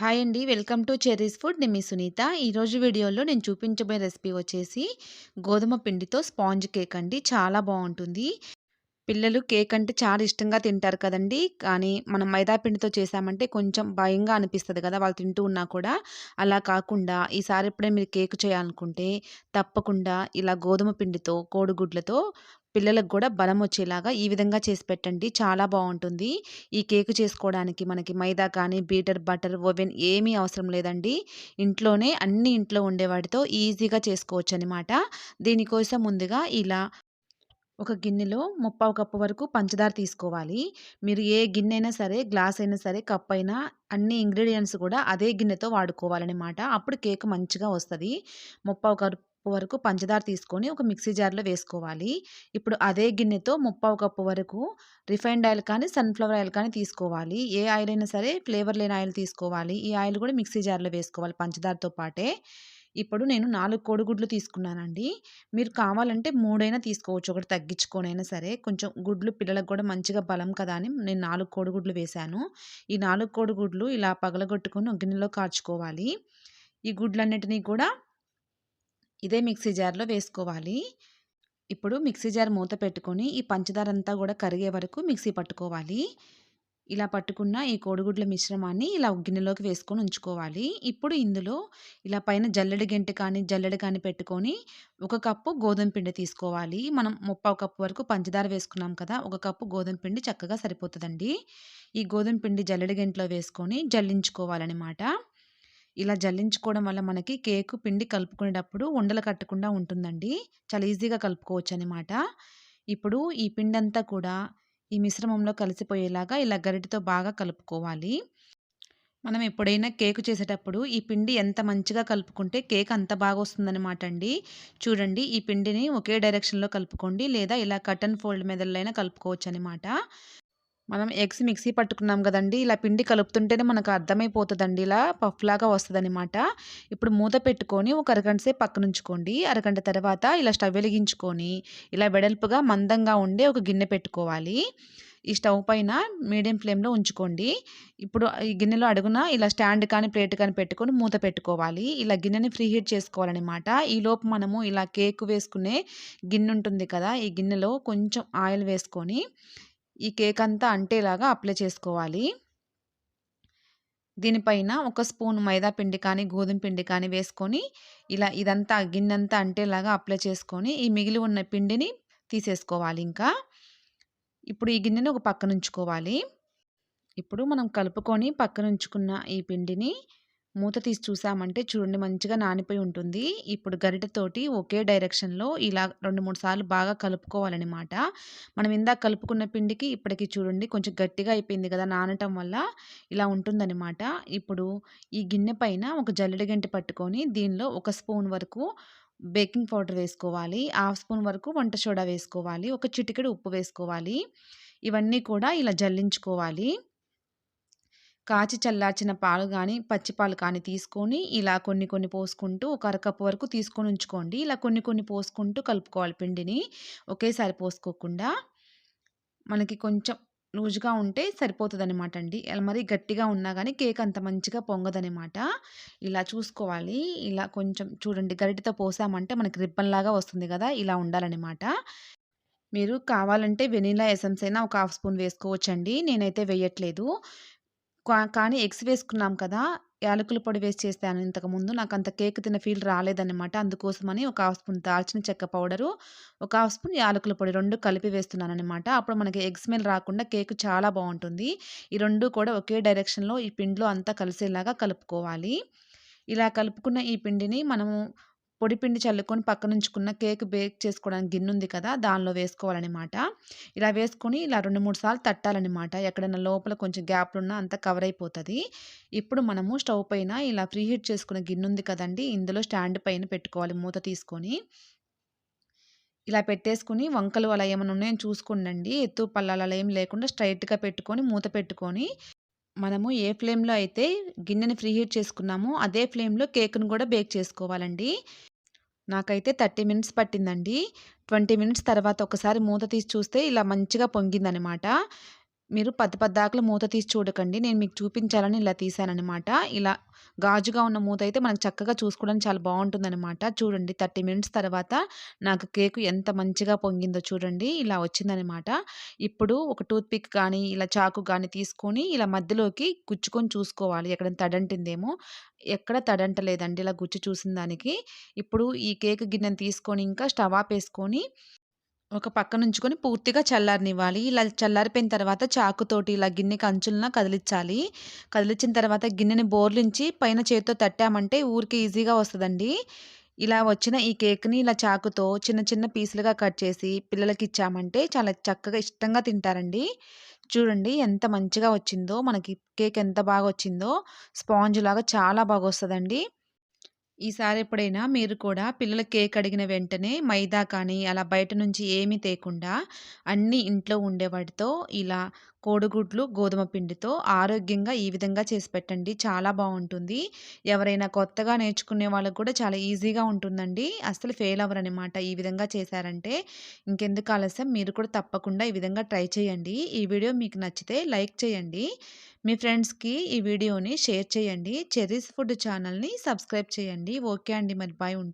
Hi అండి. Welcome to Cherry's food. నేను మీ సునీత. ఈరోజు వీడియోలో నేను చూపించబోయే రెసిపీ వచ్చేసి గోధుమ పిండితో స్పాంజ్ కేక్ అండి. చాలా బాగుంటుంది పిల్లలు కేక్ అంటే చాలా ఇష్టంగా తింటారు కదండీ! కానీ మనం మైదా పిండితో కొంచెం భయంగా అనిపిస్తుంది కదా! వాళ్ళు తింటూ ఉన్నా కూడా. అలా కాకుండా ఈసారి ఎప్పుడైనా మీరు కేక్ చేయాలనుకుంటే తప్పకుండా ఇలా గోధుమ పిండితో, కోడిగుడ్లతో పిల్లలకు కూడా బలం వచ్చేలాగా ఈ విధంగా చేసి పెట్టండి. చాలా బాగుంటుంది ఈ కేక్ చేసుకోవడానికి మనకి మైదా కానీ, బీటర్, బటర్, ఓవెన్ ఏమీ అవసరం లేదండి. ఇంట్లోనే అన్ని ఇంట్లో ఉండే వాటితో ఈజీగా చేసుకోవచ్చనమాట. దీనికోసం ముందుగా ఇలా ఒక గిన్నెలో ముప్పావు కప్పు వరకు పంచదార తీసుకోవాలి. మీరు ఏ గిన్నె అయినా సరే, గ్లాస్ అయినా సరే, కప్ అయినా అన్ని ఇంగ్రీడియంట్స్ కూడా అదే గిన్నెతో వాడుకోవాలన్నమాట అప్పుడు కేక్ మంచిగా వస్తుంది ముప్పావు కప్పు వరకు పంచదార తీసుకొని ఒక మిక్సీ జార్‌లో వేసుకోవాలి. ఇప్పుడు అదే గిన్నెతో ముప్పావు కప్పు వరకు రిఫైన్డ్ ఆయిల్ కానీ, సన్‌ఫ్లవర్ ఆయిల్ కానీ తీసుకోవాలి. ఏ ఆయిల్ అయినా సరే ఫ్లేవర్ లేని ఆయిల్ తీసుకోవాలి. ఈ ఆయిల్ కూడా మిక్సీ జార్‌లో వేసుకోవాలి పంచదారతో పాటే. ఇప్పుడు నేను నాలుగు కోడిగుడ్లు తీసుకున్నానండి. మీరు కావాలంటే మూడైనా తీసుకోవచ్చు. ఒకటి తగ్గించుకొనైనా సరే. కొంచెం గుడ్లు పిల్లలకు కూడా మంచిగా బలం కదా! అని నేను నాలుగు కోడిగుడ్లు వేశాను. ఈ నాలుగు కోడిగుడ్లు ఇలా పగలగొట్టుకొని గిన్నెలో కార్చుకోవాలి. ఈ గుడ్లన్నిటిని కూడా ఇదే మిక్సీ జార్‌లో వేసుకోవాలి. ఇప్పుడు మిక్సీ జార్ మూత పెట్టుకొని ఈ పంచదార అంతా కూడా కరిగే వరకు మిక్సీ పట్టుకోవాలి. ఇలా పట్టుకున్న ఈ కోడిగుడ్ల మిశ్రమాన్ని ఇలా గిన్నెలోకి వేసుకొని ఉంచుకోవాలి. ఇప్పుడు ఇందులో ఇలా పైన జల్లెడ గెంటి కానీ, జల్లెడ కానీ పెట్టుకొని ఒక కప్పు గోధుమ పిండి తీసుకోవాలి. మనం ముప్పావు కప్పు వరకు పంచదార వేసుకున్నాం కదా! ఒక కప్పు గోధుమ పిండి చక్కగా సరిపోతుందండి ఈ గోధుమ పిండి జల్లెడ గెంట్లో వేసుకొని జల్లించుకోవాలన్నమాట ఇలా జల్లించుకోవడం వల్ల మనకి కేకు పిండి కలుపుకునేటప్పుడు ఉండలు కట్టకుండా ఉంటుందండి. చాలా ఈజీగా కలుపుకోవచ్చు అనమాట ఇప్పుడు ఈ పిండి అంతా కూడా ఈ మిశ్రమంలో కలిసిపోయేలాగా ఇలా గరిటితో బాగా కలుపుకోవాలి. మనం ఎప్పుడైనా కేకు చేసేటప్పుడు ఈ పిండి ఎంత మంచిగా కలుపుకుంటే కేక్ అంత బాగా వస్తుందన్నమాట అండి. చూడండి ఈ పిండిని ఒకే డైరెక్షన్‌లో కలుపుకోండి. లేదా ఇలా కటన్ ఫోల్డ్ మెదళ్ళైనా కలుపుకోవచ్చు అనమాట మనం ఎగ్స్ మిక్సీ పట్టుకున్నాం కదండి ఇలా పిండి కలుపుతుంటేనే మనకు అర్థమైపోతుందండి ఇలా పఫ్‌లాగా వస్తుందన్నమాట ఇప్పుడు మూత పెట్టుకొని ఒక అరగంట సేపు పక్కనుంచుకోండి. అరగంట తర్వాత ఇలా స్టవ్ వెలిగించుకొని ఇలా వెడల్పుగా మందంగా ఉండే ఒక గిన్నె పెట్టుకోవాలి. ఈ స్టవ్ పైన మీడియం ఫ్లేమ్‌లో ఉంచుకోండి. ఇప్పుడు ఈ గిన్నెలో అడుగున ఇలా స్టాండ్ కానీ, ప్లేట్ కానీ పెట్టుకొని మూత పెట్టుకోవాలి. ఇలా గిన్నెని ఫ్రీ హీట్ చేసుకోవాలన్నమాట ఈలోపు మనము ఇలా కేక్ వేసుకునే గిన్నె ఉంటుంది కదా! ఈ గిన్నెలో కొంచెం ఆయిల్ వేసుకొని ఈ కేక్ అంతా అంటేలాగా అప్లై చేసుకోవాలి. దీనిపైన ఒక స్పూన్ మైదా పిండి కానీ, గోధుమ పిండి కానీ వేసుకొని ఇలా ఇదంతా గిన్నెంతా అంటేలాగా అప్లై చేసుకొని ఈ మిగిలి ఉన్న పిండిని తీసేసుకోవాలి ఇంకా. ఇప్పుడు ఈ గిన్నెని ఒక పక్కనుంచుకోవాలి. ఇప్పుడు మనం కలుపుకొని పక్కనుంచుకున్న ఈ పిండిని మూత తీసి చూసామంటే చూడండి మంచిగా నానిపోయి ఉంటుంది. ఇప్పుడు గరిటెతోటి ఒకే డైరెక్షన్‌లో ఇలా 2, 3 సార్లు బాగా కలుపుకోవాలన్నమాట మనం ఇందాక కలుపుకున్న పిండికి ఇప్పటికి చూడండి కొంచెం గట్టిగా అయిపోయింది కదా! నానటం వల్ల ఇలా ఉంటుందనమాట. ఇప్పుడు ఈ గిన్నె పైన ఒక జల్లెడ గంటి పట్టుకొని దీనిలో ఒక స్పూన్ వరకు బేకింగ్ పౌడర్ వేసుకోవాలి. హాఫ్ స్పూన్ వరకు వంట సోడా వేసుకోవాలి. ఒక చిటికెడు ఉప్పు వేసుకోవాలి. ఇవన్నీ కూడా ఇలా జల్లించుకోవాలి. కాచి చల్లార్చిన పాలు కానీ పచ్చిపాలు కానీ తీసుకొని ఇలా కొన్ని కొన్ని పోసుకుంటూ ఒక అరకప్పు వరకు తీసుకొని ఉంచుకోండి. ఇలా కొన్ని కొన్ని పోసుకుంటూ కలుపుకోవాలి పిండిని. ఒకేసారి పోసుకోకుండా. మనకి కొంచెం లూజుగా ఉంటే సరిపోతదనమాట అండి. ఇలా మరీ గట్టిగా ఉన్నా కానీ కేక్ అంత మంచిగా పొంగదనమాట. ఇలా చూసుకోవాలి. ఇలా కొంచెం చూడండి గరిటితో పోసామంటే మనకి రిబ్బన్‌లాగా వస్తుంది కదా ఇలా ఉండాలన్నమాట మీరు కావాలంటే వెనీలా ఎసెన్స్ అయినా ఒక హాఫ్ స్పూన్ వేసుకోవచ్చండి. నేనైతే వేయట్లేదు. కా కానీ ఎగ్స్ వేసుకున్నాం కదా! యాలకుల పొడి వేసి చేస్తాను ఇంతకుముందు. అంత కేక్ తిన్న ఫీల్ రాలేదనమాట. అందుకోసమని ఒక హాఫ్ స్పూన్ దాల్చిన చెక్క పౌడరు, ఒక హాఫ్ స్పూన్ యాలకుల పొడి రెండు కలిపి వేస్తున్నాననమాట. అప్పుడు మనకి ఎగ్ స్మెల్ రాకుండా కేక్ చాలా బాగుంటుంది ఈ రెండు కూడా ఒకే డైరెక్షన్‌లో ఈ పిండిలో అంతా కలిసేలాగా కలుపుకోవాలి. ఇలా కలుపుకున్న ఈ పిండిని మనము పొడిపిండి చల్లుకొని పక్కనుంచుకున్న కేక్ బేక్ చేసుకోవడానికి గిన్నె ఉంది కదా! దానిలో వేసుకోవాలనమాట. ఇలా వేసుకొని ఇలా 2, 3 సార్లు తట్టాలన్నమాట ఎక్కడైనా లోపల కొంచెం గ్యాప్లు ఉన్నా అంతా కవర్ అయిపోతుంది ఇప్పుడు మనము స్టవ్ పైన ఇలా ఫ్రీ హీట్ చేసుకున్న గిన్నె ఉంది కదండి ఇందులో స్టాండ్ పైన పెట్టుకోవాలి మూత తీసుకొని. ఇలా పెట్టేసుకొని వంకలు అలా ఏమైనా ఉన్నాయో చూసుకోండండి. ఎత్తు పల్లాలు అలా ఏం లేకుండా స్ట్రైట్గా పెట్టుకొని మూత పెట్టుకొని మనము ఏ ఫ్లేమ్‌లో అయితే గిన్నెని ఫ్రీ హీట్ చేసుకున్నామో అదే ఫ్లేమ్‌లో కేక్ను కూడా బేక్ చేసుకోవాలండి. నాకైతే 30 మినిట్స్ పట్టిందండి. 20 మినిట్స్ తర్వాత ఒకసారి మూత తీసి చూస్తే ఇలా మంచిగా పొంగిందనమాట. మీరు పద్ద పద్దాకులు మూత తీసి చూడకండి. నేను మీకు చూపించాలని ఇలా తీశాననమాట. ఇలా గాజుగా ఉన్న మూత అయితే మనకు చక్కగా చూసుకోవడానికి చాలా బాగుంటుందన్నమాట చూడండి 30 మినిట్స్ తర్వాత నాకు కేకు ఎంత మంచిగా పొంగిందో చూడండి. ఇలా వచ్చిందనమాట. ఇప్పుడు ఒక టూత్ పిక్ ఇలా చాకు కానీ తీసుకొని ఇలా మధ్యలోకి గుచ్చుకొని చూసుకోవాలి. ఎక్కడైనా తడంటిందేమో. ఎక్కడ తడంటలేదండి ఇలా గుచ్చి చూసిన దానికి. ఇప్పుడు ఈ కేకు గిన్నెను తీసుకొని ఇంకా స్టవ్ ఆపేసుకొని ఒక పక్కనుంచుకొని పూర్తిగా చల్లారనివ్వాలి. ఇలా చల్లారిపోయిన తర్వాత చాకుతోటి ఇలా గిన్నెకి అంచులన కదిలిచ్చాలి. కదిలించిన తర్వాత గిన్నెని బోర్లించి పైన చేత్తో తట్టామంటే ఊరికి ఈజీగా వస్తుందండి ఇలా వచ్చిన ఈ కేక్‌ని ఇలా చాకుతో చిన్న చిన్న పీసులుగా కట్ చేసి పిల్లలకి ఇచ్చామంటే చాలా చక్కగా ఇష్టంగా తింటారండి. చూడండి ఎంత మంచిగా వచ్చిందో మనకి కేక్ ఎంత బాగా వచ్చిందో స్పాంజ్ లాగా చాలా బాగా వస్తుందండి ఈసారి ఎప్పుడైనా మీరు కూడా పిల్లల కేక్ అడిగిన వెంటనే మైదా కానీ అలా బయట నుంచి ఏమీ తేకుండా అన్నీ ఇంట్లో ఉండే వాటితో ఇలా కోడిగుడ్లు గోధుమ పిండితో ఆరోగ్యంగా ఈ విధంగా చేసి పెట్టండి. చాలా బాగుంటుంది. ఎవరైనా కొత్తగా నేర్చుకునే వాళ్ళకు కూడా చాలా ఈజీగా ఉంటుందండి. అసలు ఫెయిల్ అవ్వరనమాట ఈ విధంగా చేశారంటే. ఇంకెందుకు ఆలస్యం? మీరు కూడా తప్పకుండా ఈ విధంగా ట్రై చేయండి. ఈ వీడియో మీకు నచ్చితే లైక్ చేయండి. మీ ఫ్రెండ్స్కి ఈ వీడియోని షేర్ చేయండి. చెర్రీస్ ఫుడ్ ఛానల్ని సబ్స్క్రైబ్ చేయండి. ఓకే అండి. మరి బాయ్ ఉంటా